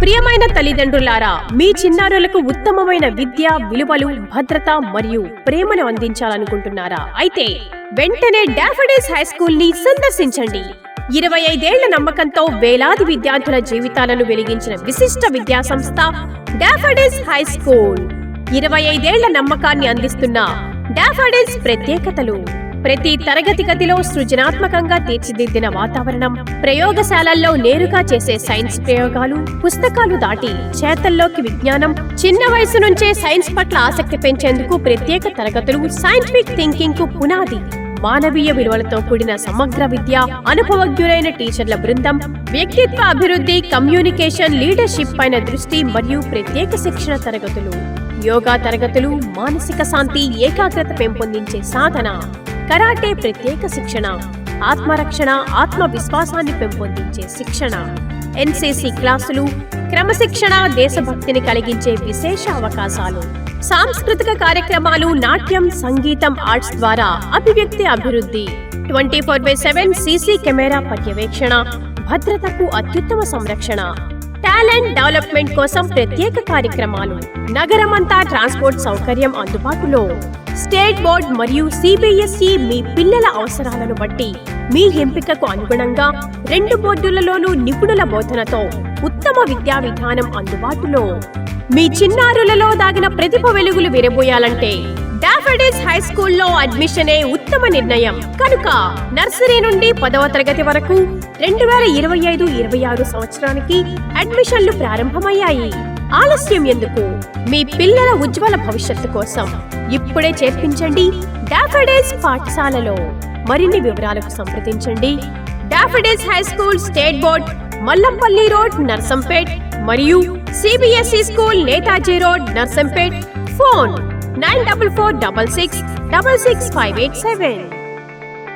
ప్రియమైన తల్లిదండ్రులారా మీ చిన్నారులకు ఉత్తమమైన విద్య విలువలు భద్రత మరియు ప్రేమను అందించాలనుకుంటున్నారా? అయితే వెంటనే డాఫడిల్స్ హై స్కూల్ని సందర్శించండి. ఇరవై ఐదేళ్ళ నమ్మకంతో వేలాది విద్యార్థుల జీవితాలను వెలిగించిన విశిష్ట విద్యా సంస్థ డాఫడిల్స్ హై స్కూల్. ఇరవై ఐదేళ్ళ నమ్మకాన్ని అందిస్తున్న డాఫడిల్స్ ప్రత్యేకతలు. ప్రతి తరగతి గదిలో సృజనాత్మకంగా తీర్చిదిద్దిన వాతావరణం ప్రయోగశాలల్లో నేరుగా చేసే సైన్స్ ప్రయోగాలు పుస్తకాలు దాటి చేతల్లోకి విజ్ఞానం చిన్న వయసు నుంచే సైన్స్ పట్ల ఆసక్తి పెంచేందుకు ప్రత్యేక తరగతులు సైంటిఫిక్ థింకింగ్కు పునాది. మానవీయ విలువలతో కూడిన సమగ్ర విద్య అనుభవజ్ఞులైన టీచర్ల బృందం వ్యక్తిత్వ అభివృద్ధి కమ్యూనికేషన్ లీడర్షిప్ పైన దృష్టి మరియు ప్రత్యేక శిక్షణ తరగతులు. యోగా తరగతులు మానసిక శాంతి ఏకాగ్రత పెంపొందించే సాధన. కరాటే ప్రత్యేక శిక్షణ ఆత్మరక్షణ ఆత్మవిశ్వాసాన్ని పెంపొందించే శిక్షణ ఎన్సిసి క్లాసులు క్రమశిక్షణ దేశభక్తిని కలిగించే విశేష అవకాశాలు సాంస్కృతిక కార్యక్రమాలు నాట్యం సంగీతం ఆర్ట్స్ ద్వారా అభివ్యక్తి అభివృద్ధి twenty four by seven CC camera పర్యవేక్షణ భద్రతకు అత్యుత్తమ సంరక్షణ టాలెంట్ డెవలప్మెంట్ కోసం ప్రత్యేక కార్యక్రమాలు నగరమంతా ట్రాన్స్పోర్ట్ సౌకర్యం అందుబాటులో. స్టేట్ బోర్డ్ మరియు సిబిఎస్ఈ మీ పిల్లల అవసరాలను బట్టి మీ ఎంపికకు అనుగుణంగా రెండు బోర్డులలోనూ నిపుణుల బోధనతో ఉత్తమ విద్యా విధానం అందుబాటులో. మీ చిన్నారులలో దాగిన ప్రతిభ వెలుగులు విరబోయాలంటే డాఫడిల్స్ హై స్కూల్లో అడ్మిషనే ఉత్తమ నిర్ణయం. కనుక నర్సరీ నుండి పదవ తరగతి వరకు రెండు వేల ఇరవై ఐదు ఇరవై ఆరు సంవత్సరానికి అడ్మిషన్లు ప్రారంభమయ్యాయి. ఆలస్యం ఎందుకు? మీ పిల్లల ఉజ్వల భవిష్యత్తు కోసం ఇప్పుడే చేర్పించండి డాఫడిల్స్ పాఠశాలలో. మరిన్ని వివరాలకు సంప్రదించండి. Daffodils high school state board Mallampalli road Narsampet మరియు CBSE school Netaji road Narsampet. Phone nine double four double six double six five eight seven.